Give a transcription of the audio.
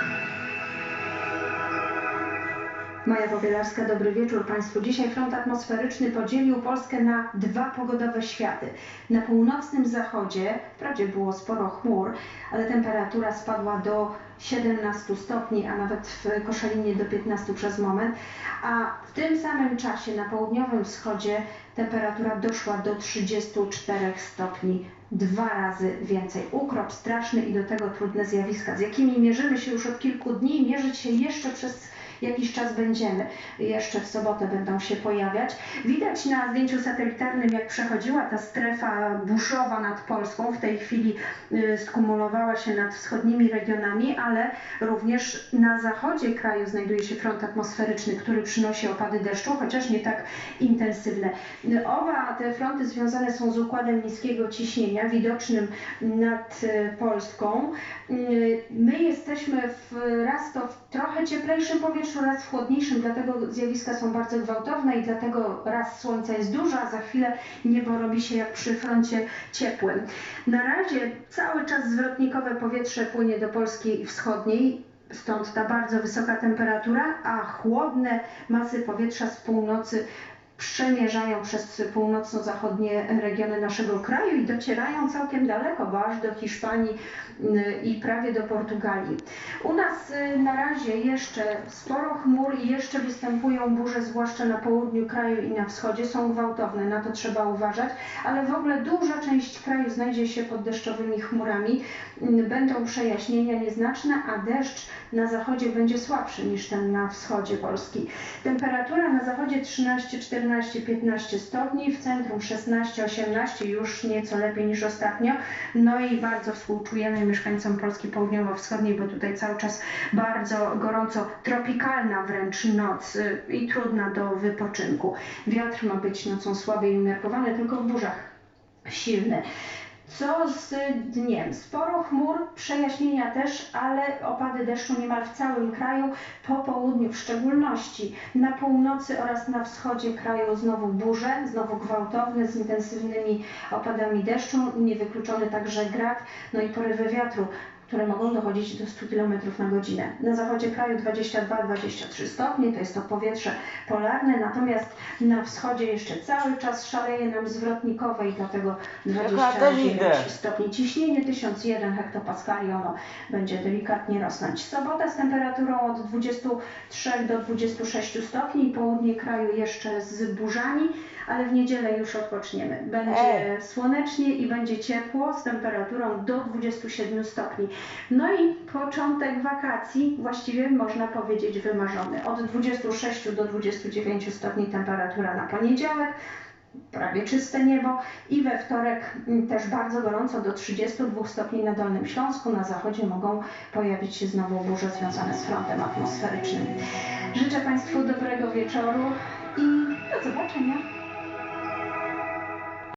you Maja Popielarska, dobry wieczór Państwu. Dzisiaj front atmosferyczny podzielił Polskę na dwa pogodowe światy. Na północnym zachodzie, wprawdzie było sporo chmur, ale temperatura spadła do 17 stopni, a nawet w Koszalinie do 15 przez moment, a w tym samym czasie na południowym wschodzie temperatura doszła do 34 stopni. Dwa razy więcej. Ukrop straszny i do tego trudne zjawiska, z jakimi mierzymy się już od kilku dni mierzyć się jeszcze przez jakiś czas będziemy. Jeszcze w sobotę będą się pojawiać. Widać na zdjęciu satelitarnym, jak przechodziła ta strefa buszowa nad Polską. W tej chwili y, skumulowała się nad wschodnimi regionami, ale również na zachodzie kraju znajduje się front atmosferyczny, który przynosi opady deszczu, chociaż nie tak intensywne. Oba te fronty związane są z układem niskiego ciśnienia, widocznym nad y, Polską. Y, My jesteśmy w raz to w trochę cieplejszym powietrzu, raz w chłodniejszym, dlatego zjawiska są bardzo gwałtowne i dlatego raz słońca jest dużo, a za chwilę niebo robi się jak przy froncie ciepłym. Na razie cały czas zwrotnikowe powietrze płynie do Polski wschodniej, stąd ta bardzo wysoka temperatura, a chłodne masy powietrza z północy przemierzają przez północno-zachodnie regiony naszego kraju i docierają całkiem daleko, bo aż do Hiszpanii y, i prawie do Portugalii. U nas y, na razie jeszcze sporo chmur i jeszcze występują burze, zwłaszcza na południu kraju i na wschodzie. Są gwałtowne, na to trzeba uważać, ale w ogóle duża część kraju znajdzie się pod deszczowymi chmurami. Y, Będą przejaśnienia nieznaczne, a deszcz na zachodzie będzie słabszy niż ten na wschodzie Polski. Temperatura na zachodzie 13, 14, 15 stopni, w centrum 16, 18, już nieco lepiej niż ostatnio. No i bardzo współczujemy mieszkańcom Polski Południowo-Wschodniej, bo tutaj cały czas bardzo gorąco, tropikalna wręcz noc y, i trudna do wypoczynku. Wiatr ma być nocą słabiej umiarkowany, tylko w burzach silny. Co z dniem? Sporo chmur, przejaśnienia też, ale opady deszczu niemal w całym kraju, po południu w szczególności. Na północy oraz na wschodzie kraju znowu burze, znowu gwałtowne, z intensywnymi opadami deszczu, niewykluczony także grad, no i porywy wiatru które mogą dochodzić do 100 km na godzinę. Na zachodzie kraju 22-23 stopnie, to jest to powietrze polarne, natomiast na wschodzie jeszcze cały czas szaleje nam zwrotnikowe i dlatego też 29 idę. stopni ciśnienie, 1001 hektopaskali, ono będzie delikatnie rosnąć. Sobota z temperaturą od 23 do 26 stopni, południe kraju jeszcze z burzami, ale w niedzielę już odpoczniemy. Będzie Ej. słonecznie i będzie ciepło z temperaturą do 27 stopni. No i początek wakacji właściwie można powiedzieć wymarzony. Od 26 do 29 stopni temperatura na poniedziałek, prawie czyste niebo i we wtorek też bardzo gorąco do 32 stopni na Dolnym Śląsku. Na zachodzie mogą pojawić się znowu burze związane z frontem atmosferycznym. Życzę Państwu dobrego wieczoru i do zobaczenia.